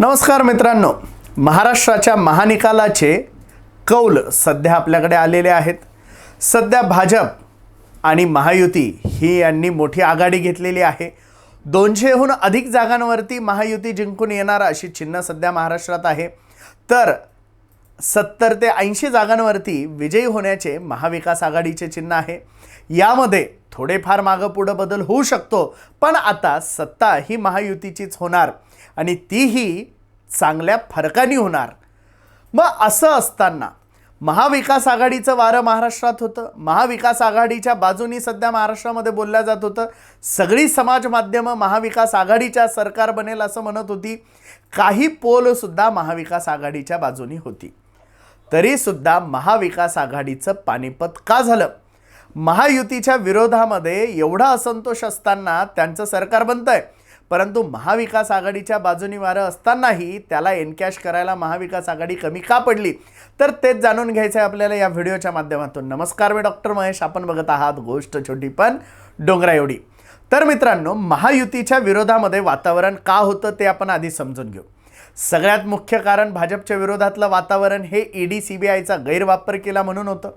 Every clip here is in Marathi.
नमस्कार मित्रांनो. महाराष्ट्राच्या महानिकालाचे कौल सध्या आपल्याकडे आलेले आहेत. सध्या भाजप आणि महायुती ही यांनी मोठी आघाडी घेतलेली आहे. दोनशेहून अधिक जागांवरती महायुती जिंकून येणार अशी चिन्ह सध्या महाराष्ट्रात आहे. तर सत्तर ते ऐंशी जागांवरती विजयी होण्याचे महाविकास आघाडीचे चिन्ह आहे. यामध्ये थोडेफार मागं पुढं बदल होऊ शकतो पण आता सत्ता ही महायुतीचीच होणार आणि तीही चांगल्या फरकाने होणार. मग असं असताना महाविकास आघाडीचं वारं महाराष्ट्रात होतं महाविकास आघाडीच्या बाजूनी सध्या महाराष्ट्रामध्ये बोललं जात होतं सगळी समाज माध्यमं महाविकास आघाडीच्या सरकार बनेल असं म्हणत होती काही पोलसुद्धा महाविकास आघाडीच्या बाजूनी होती. तरीसुद्धा महाविकास आघाडीचं पानिपत का झालं? महायुतीच्या विरोधामध्ये एवढा असंतोष असताना त्यांचं सरकार बनतंय. परंतु महाविकास आघाडीच्या बाजूनी वारं असतानाही त्याला एनकॅश करायला महाविकास आघाडी कमी का पडली? तर तेच जाणून घ्यायचं आहे आपल्याला या व्हिडिओच्या माध्यमातून. नमस्कार मी डॉक्टर महेश. आपण बघत आहात गोष्ट छोटी पण डोंगरा एवढी. तर मित्रांनो महायुतीच्या विरोधामध्ये वातावरण का होतं ते आपण आधी समजून घेऊ. सगळ्यात मुख्य कारण भाजपच्या विरोधातलं वातावरण हे ई ईडी सी बी आयचा गैरवापर केला म्हणून होतं.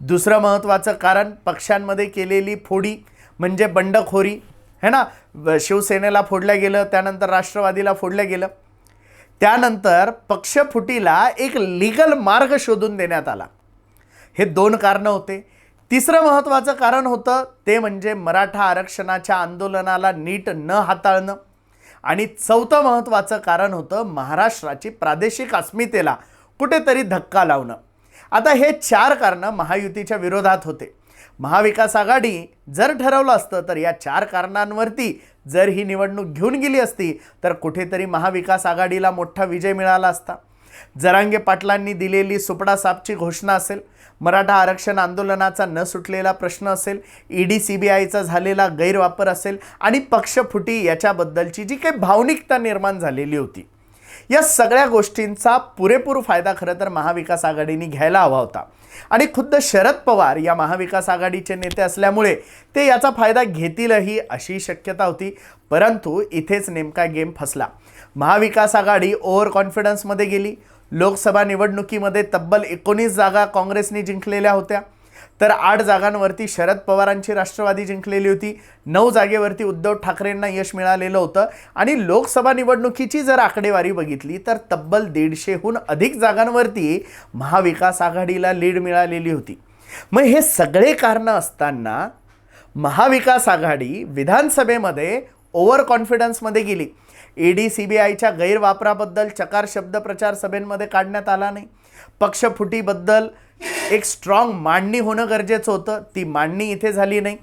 दुसरं महत्त्वाचं कारण पक्षांमध्ये केलेली फोडी म्हणजे बंडखोरी. है ना? शिवसेनेला फोडलं गेलं त्यानंतर राष्ट्रवादीला फोडलं गेलं. त्यानंतर पक्षफुटीला एक लिगल मार्ग शोधून देण्यात आला. हे दोन कारणं होते. तिसरं महत्त्वाचं कारण होतं ते म्हणजे मराठा आरक्षणाच्या आंदोलनाला नीट न हाताळणं. आणि चौथं महत्त्वाचं कारण होतं महाराष्ट्राची प्रादेशिक अस्मितेला कुठेतरी धक्का लावणं. आता हे चार कारणं महायुतीच्या विरोधात होते. महाविकास आघाडी जर ठरवलं असतं तर या चार कारणांवरती जर ही निवडणूक घेऊन गेली असती तर कुठेतरी महाविकास आघाडीला मोठा विजय मिळाला असता. जरांगे पाटलांनी दिलेली सुपडा सापची घोषणा असेल मराठा आरक्षण आंदोलनाचा न सुटलेला प्रश्न असेल ई डी सी बी आयचा झालेला गैरवापर असेल आणि पक्षफुटी याच्याबद्दलची जी काही भावनिकता निर्माण झालेली होती. या सगळ्या गोष्टींचा पुरेपूर फायदा खरं तर महाविकास आघाडीने घ्यायला हवा होता. आणि खुद्द शरद पवार या महाविकास आघाडीचे नेते असल्यामुळे ते याचा फायदा घेतीलही अशी शक्यता होती. परंतु इथेच नेमका गेम फसला. महाविकास आघाडी ओव्हर कॉन्फिडन्समध्ये गेली. लोकसभा निवडणुकीमध्ये तब्बल एकोणीस जागा काँग्रेसने जिंकलेल्या होत्या. तर आठ जागांवरती शरद पवारांची राष्ट्रवादी जिंकलेली होती. नऊ जागेवरती उद्धव ठाकरेंना यश मिळालेलं होतं. आणि लोकसभा निवडणुकीची जर आकडेवारी बघितली तर तब्बल दीडशेहून अधिक जागांवरती महाविकास आघाडीला लीड मिळालेली होती. मग हे सगळे कारणं असताना महाविकास आघाडी विधानसभेमध्ये ओव्हर कॉन्फिडन्समध्ये गेली. ईडी सी बी आयच्या गैरवापराबद्दल चकार शब्द प्रचार सभेंमध्ये काढण्यात आला नाही. पक्षफुटीबद्दल एक स्ट्रॉंग मांडणी होणं गरजेचं होतं. ती मांडणी इथे झाली नाही.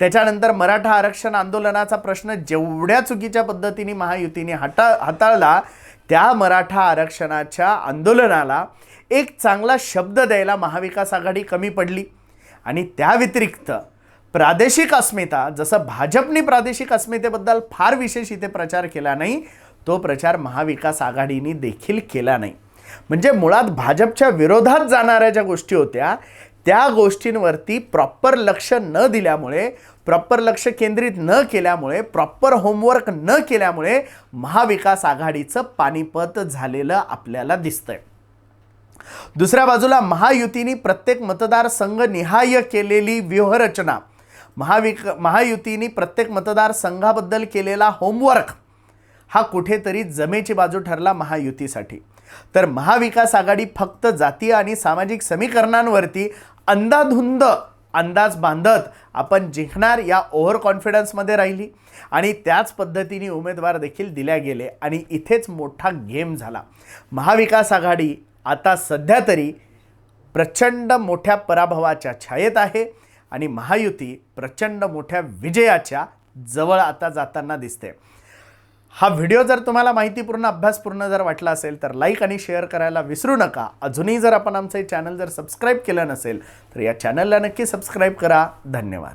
त्याच्यानंतर मराठा आरक्षण आंदोलनाचा प्रश्न जेवढ्या चुकीच्या पद्धतीने महायुतीने हाता हाताळला त्या मराठा आरक्षणाच्या आंदोलनाला एक चांगला शब्द द्यायला महाविकास आघाडी कमी पडली. आणि त्या व्यतिरिक्त प्रादेशिक अस्मिता जसं भाजपने प्रादेशिक अस्मितेबद्दल फार विशेष इथे प्रचार केला नाही तो प्रचार महाविकास आघाडीने देखील केला नाही. म्हणजे मुळात भाजपच्या विरोधात जाणाऱ्या ज्या गोष्टी होत्या त्या गोष्टींवरती प्रॉपर लक्ष न दिल्यामुळे प्रॉपर लक्ष केंद्रित न केल्यामुळे प्रॉपर होमवर्क न केल्यामुळे महाविकास आघाडीचं पानिपत झालेलं आपल्याला दिसतंय. दुसऱ्या बाजूला महायुतीने प्रत्येक मतदारसंघ निहाय केलेली व्यूहरचना महाविक महायुतीने प्रत्येक मतदारसंघाबद्दल केलेला होमवर्क हा कुठेतरी जमेची बाजू ठरला महायुतीसाठी. तर महाविकास आघाडी फक्त जातीय आणि सामाजिक समीकरणांवरती अंदाधुंद अंदाज बांधत आपण जिंकणार या ओव्हर कॉन्फिडन्समध्ये राहिली आणि त्याच पद्धतीने उमेदवार देखील दिल्या गेले आणि इथेच मोठा गेम झाला. महाविकास आघाडी आता सध्या तरी प्रचंड मोठ्या पराभवाच्या छायेत आहे. आणि महायुती प्रचंड मोठ्या विजयाच्या जवळ आता जाताना दिसते. हा व्हिडिओ जर तुम्हाला माहितीपूर्ण अभ्यासपूर्ण जर वाटला असेल तर लाईक आणि शेअर करायला विसरू नका. अजूनही जर आपण आमचं चॅनल जर सबस्क्राईब केलं नसेल तर या चॅनलला नक्की सबस्क्राईब करा. धन्यवाद.